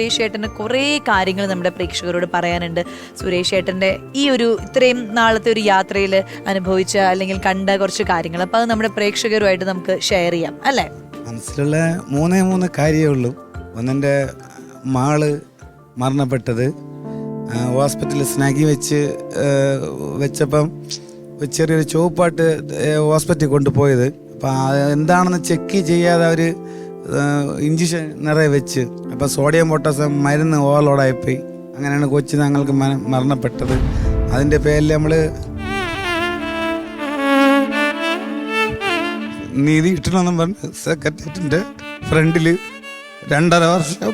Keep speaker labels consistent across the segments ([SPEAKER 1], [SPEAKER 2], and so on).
[SPEAKER 1] സുരേഷ് ഏട്ടന് കുറേ കാര്യങ്ങൾ നമ്മുടെ പ്രേക്ഷകരോട് പറയാനുണ്ട്. സുരേഷ് ഏട്ടന്റെ ഈ ഒരു ഇത്രയും നാളത്തെ ഒരു യാത്രയിൽ അനുഭവിച്ച അല്ലെങ്കിൽ കണ്ട കുറച്ച് കാര്യങ്ങൾ. അപ്പോൾ അത് നമ്മുടെ പ്രേക്ഷകരുമായിട്ട് നമുക്ക് ഷെയർ ചെയ്യാം. അല്ലേ?
[SPEAKER 2] മനസ്സിലുള്ള മൂന്നേ മൂന്ന് കാര്യമേ ഉള്ളൂ. ഒന്നെന്റെ മാൾ മരണപ്പെട്ടത്. ഹോസ്പിറ്റലിൽ സ്നാഗി വെച്ച് വെച്ചപ്പം ചെറിയൊരു ചുവപ്പാട്ട് ഹോസ്പിറ്റലിൽ കൊണ്ടുപോയത്. അപ്പം എന്താണെന്ന് ചെക്ക് ചെയ്യാതെ അവർ ഇഞ്ചക്ഷൻ നിറയെ വെച്ച്. അപ്പം സോഡിയം പൊട്ടാസ്യം മരുന്ന് ഓവർലോഡായിപ്പോയി അങ്ങനെയാണ് കൊച്ചു ഞങ്ങൾക്ക് മര- മരണപ്പെട്ടത്. അതിന്റെ പേരിൽ നമ്മൾ നീതി കിട്ടണമെന്നും പറഞ്ഞ് സെക്രട്ടേറിയറ്റിന്റെ ഫ്രണ്ടിൽ രണ്ടര വർഷം.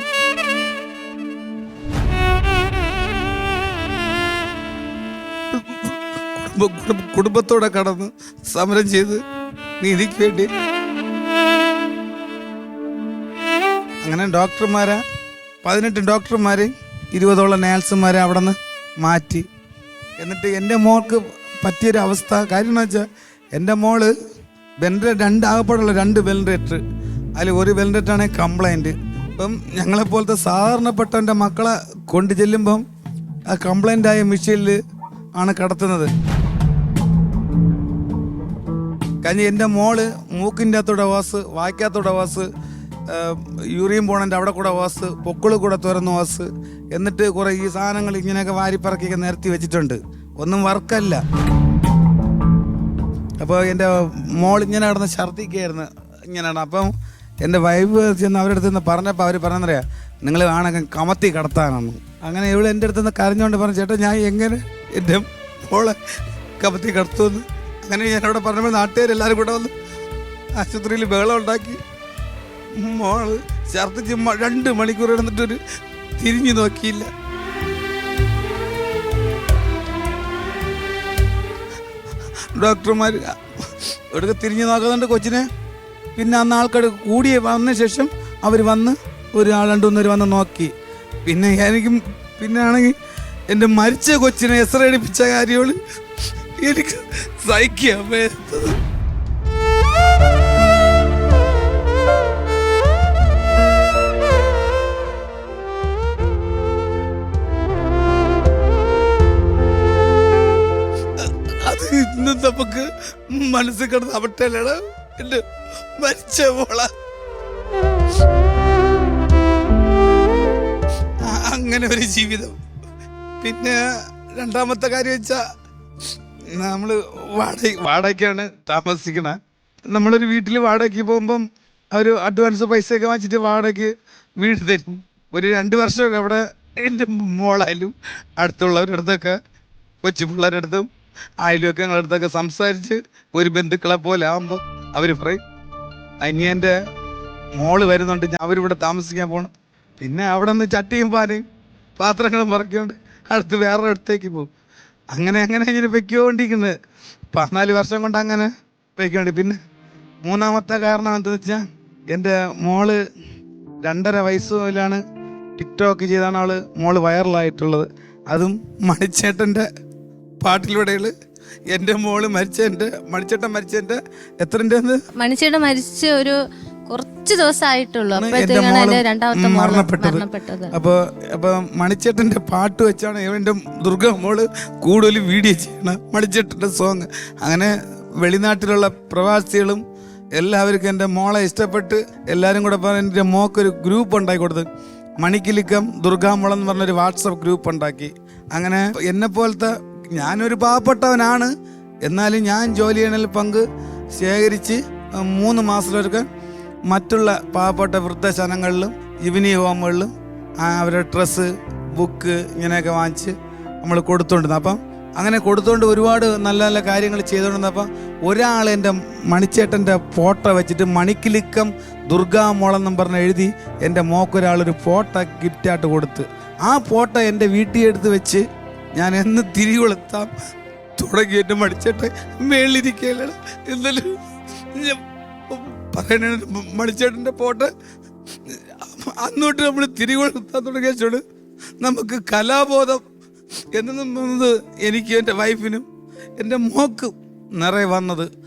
[SPEAKER 2] കുടുംബ- കുടുംബ- കുടുംബത്തോടെ കടന്ന് സമരം ചെയ്ത് നീതിക്ക് വേണ്ടി അങ്ങനെ ഡോക്ടർമാരെ പതിനെട്ട് ഡോക്ടർമാരെ ഇരുപതോളം നേഴ്സുമാരെ അവിടെ നിന്ന് മാറ്റി. എന്നിട്ട് എന്റെ മോൾക്ക് പറ്റിയൊരു അവസ്ഥ. കാര്യം എന്ന് വെച്ചാൽ എന്റെ മോൾ വെന്റെ രണ്ട് ആകപ്പാടുള്ള രണ്ട് വെന്റിലേറ്റർ അതിൽ ഒരു ആണെങ്കിൽ കംപ്ലൈന്റ്. ഇപ്പം ഞങ്ങളെപ്പോലത്തെ സാധാരണപ്പെട്ടവന്റെ മക്കളെ കൊണ്ടു ചെല്ലുമ്പം ആ കംപ്ലൈന്റ് ആയ മെഷീനിൽ ആണ് കടത്തുന്നത്. കഴിഞ്ഞ എന്റെ മോൾ മൂക്കിന്റെ അകത്തൂടെ വാസ് വായിക്കാത്തോടെ വാസ് യൂറിയൻ പോണന്റെ അവിടെ കൂടെ വാസ് പൊക്കിൾ കൂടെ തുറന്ന വാസ്. എന്നിട്ട് കുറേ ഈ സാധനങ്ങൾ ഇങ്ങനെയൊക്കെ വാരിപ്പറക്കിയൊക്കെ നിരത്തി വെച്ചിട്ടുണ്ട്. ഒന്നും വർക്കല്ല. അപ്പോൾ എന്റെ മോൾ ഇങ്ങനെ കിടന്ന് ഛർദിക്കായിരുന്നു ഇങ്ങനെയാണ്. അപ്പം എന്റെ വൈഫ് ചെന്ന് അവരുടെ അടുത്ത് നിന്ന് പറഞ്ഞപ്പോൾ അവർ പറഞ്ഞറിയാ നിങ്ങൾ ആണെങ്കിൽ കമത്തി കടത്താനാണ്. അങ്ങനെ ഇവൾ എന്റെ അടുത്ത് നിന്ന് കരഞ്ഞുകൊണ്ട് പറഞ്ഞു ചേട്ടാ ഞാൻ എങ്ങനെ എന്റെ മോളെ കമത്തി കടത്തുമെന്ന്? അങ്ങനെ ഞാൻ അവിടെ പറഞ്ഞപ്പോൾ നാട്ടുകാരെല്ലാവരും കൂടെ വന്ന് ആശുപത്രിയിൽ ബഹളം ഉണ്ടാക്കി. മോൾ ഛർദ്ദിച്ച് മ- രണ്ട് മണിക്കൂർ കിടന്നിട്ടൊരു തിരിഞ്ഞു നോക്കിയില്ല. ഡോക്ടർമാർ ഇവിടേക്ക് തിരിഞ്ഞു നോക്കുന്നുണ്ട് കൊച്ചിനെ. പിന്നെ അന്ന് ആൾക്കാർ കൂടി വന്ന ശേഷം അവർ വന്ന് ഒരു ആൾ രണ്ടു വന്ന് നോക്കി. പിന്നെ എനിക്ക് പിന്നെ ആണെങ്കിൽ എന്റെ മരിച്ച കൊച്ചിനെ എസ്രടിപ്പിച്ച കാര്യങ്ങൾ എനിക്ക് സഹിക്കാൻ പറ്റത് മനസ്സിൽ കിടന്ന് അവട്ടല്ലാണ് എന്റെ മരിച്ച മോള. അങ്ങനെ ഒരു ജീവിതം. പിന്നെ രണ്ടാമത്തെ കാര്യം വെച്ചാ നമ്മൾ വാടക വാടകയ്ക്കാണ് താമസിക്കണ. നമ്മളൊരു വീട്ടിൽ വാടകയ്ക്ക് പോകുമ്പം ഒരു അഡ്വാൻസ് പൈസയൊക്കെ വാങ്ങിച്ചിട്ട് വാടകയ്ക്ക് വീട് തരും. ഒരു രണ്ട് വർഷമൊക്കെ അവിടെ എന്റെ മോളായാലും അടുത്തുള്ളവരുടെ അടുത്തൊക്കെ കൊച്ചു പിള്ളേരുടെ അടുത്തും അയൽവക്കങ്ങളുടെ അടുത്തൊക്കെ സംസാരിച്ച് ഒരു ബന്ധുക്കളെ പോലെ ആകുമ്പോൾ അവർ പറയും അനിയന്റെ മോൾ വരുന്നുണ്ട് ഞാൻ അവരിവിടെ താമസിക്കാൻ പോകണം പിന്നെ അവിടെ നിന്ന് ചട്ടിയും പാനയും പാത്രങ്ങളും പറക്കൊണ്ട് അടുത്ത് വേറെ അടുത്തേക്ക് പോകും. അങ്ങനെ അങ്ങനെ ഇങ്ങനെ വെക്കോണ്ടിരിക്കുന്നത് പതിനാല് വർഷം കൊണ്ട് അങ്ങനെ വെക്കോണ്ടി പിന്നെ മൂന്നാമത്തെ കാരണം എന്താണെന്ന് വെച്ചാൽ എന്റെ മോൾ രണ്ടര വയസ്സ് മുതലാണ് ടിക്ടോക്ക് ചെയ്താണ് അവൾ മോൾ വൈറലായിട്ടുള്ളത്. അതും മണിച്ചേട്ടന്റെ പാട്ടിലൂടെയുള്ള എന്റെ മോൾ മരിച്ച എന്റെ മണിച്ചേട്ടൻ മരിച്ച എന്റെ എത്രന്റെ
[SPEAKER 3] മണിച്ചേട്ടൻ മരിച്ച ഒരു കുറച്ച് ദിവസമായിട്ടുള്ളൂ. അപ്പോഴത്തേക്കാണ് രണ്ടാമത്തെ
[SPEAKER 2] മരണപ്പെട്ടത്. അപ്പോൾ അപ്പോൾ മണിച്ചേട്ടന്റെ പാട്ട് വെച്ചാണ് എന്റെ ദുർഗ മോൾ കൂടുതൽ വീഡിയോ ചെയ്യണം മണിച്ചേട്ടന്റെ സോങ് അങ്ങനെ വെളിനാട്ടിലുള്ള പ്രവാസികളും എല്ലാവർക്കും എന്റെ മോളെ ഇഷ്ടപ്പെട്ട് എല്ലാവരും കൂടെ പറഞ്ഞ് എന്റെ മോക്കൊരു ഗ്രൂപ്പ് ഉണ്ടാക്കി കൊടുത്ത്. മണിക്കിലിക്കം ദുർഗാമോളെന്ന് പറഞ്ഞൊരു വാട്സപ്പ് ഗ്രൂപ്പ് ഉണ്ടാക്കി. അങ്ങനെ എന്നെ പോലത്തെ ഞാനൊരു പാവപ്പെട്ടവനാണ്. എന്നാലും ഞാൻ ജോലി ചെയ്യണതിൽ പങ്ക് ശേഖരിച്ച് മൂന്ന് മാസത്തിലൊരുക്കെ മറ്റുള്ള പാവപ്പെട്ട വൃദ്ധശനങ്ങളിലും ഇവനി ഹോമുകളിലും അവരുടെ ഡ്രസ്സ് ബുക്ക് ഇങ്ങനെയൊക്കെ വാങ്ങിച്ച് നമ്മൾ കൊടുത്തോണ്ടിരുന്നു. അപ്പം അങ്ങനെ കൊടുത്തോണ്ട് ഒരുപാട് നല്ല നല്ല കാര്യങ്ങൾ ചെയ്തുകൊണ്ടിരുന്നപ്പം ഒരാൾ എന്റെ മണിച്ചേട്ടന്റെ ഫോട്ടോ വെച്ചിട്ട് മണിക്കിലിക്കം ദുർഗാമോളം എന്നും പറഞ്ഞ് എഴുതി എന്റെ മോക്കൊരാളൊരു ഫോട്ടോ ഗിഫ്റ്റായിട്ട് കൊടുത്ത്. ആ ഫോട്ടോ എന്റെ വീട്ടിൽ എടുത്ത് വെച്ച് ഞാൻ എന്ന് തിരികൊളുത്താം തുടങ്ങി മടിച്ചേട്ടെ. മേളിരിക്കുകയല്ല എന്നാലും പറയണ മടിച്ചേട്ടന്റെ പോട്ട്. അന്നോട്ട് നമ്മൾ തിരികൊളുത്താൻ തുടങ്ങിയച്ചോട് നമുക്ക് കലാബോധം എന്നത് എനിക്ക് എന്റെ വൈഫിനും എന്റെ മോക്കും നിറയെ വന്നത്.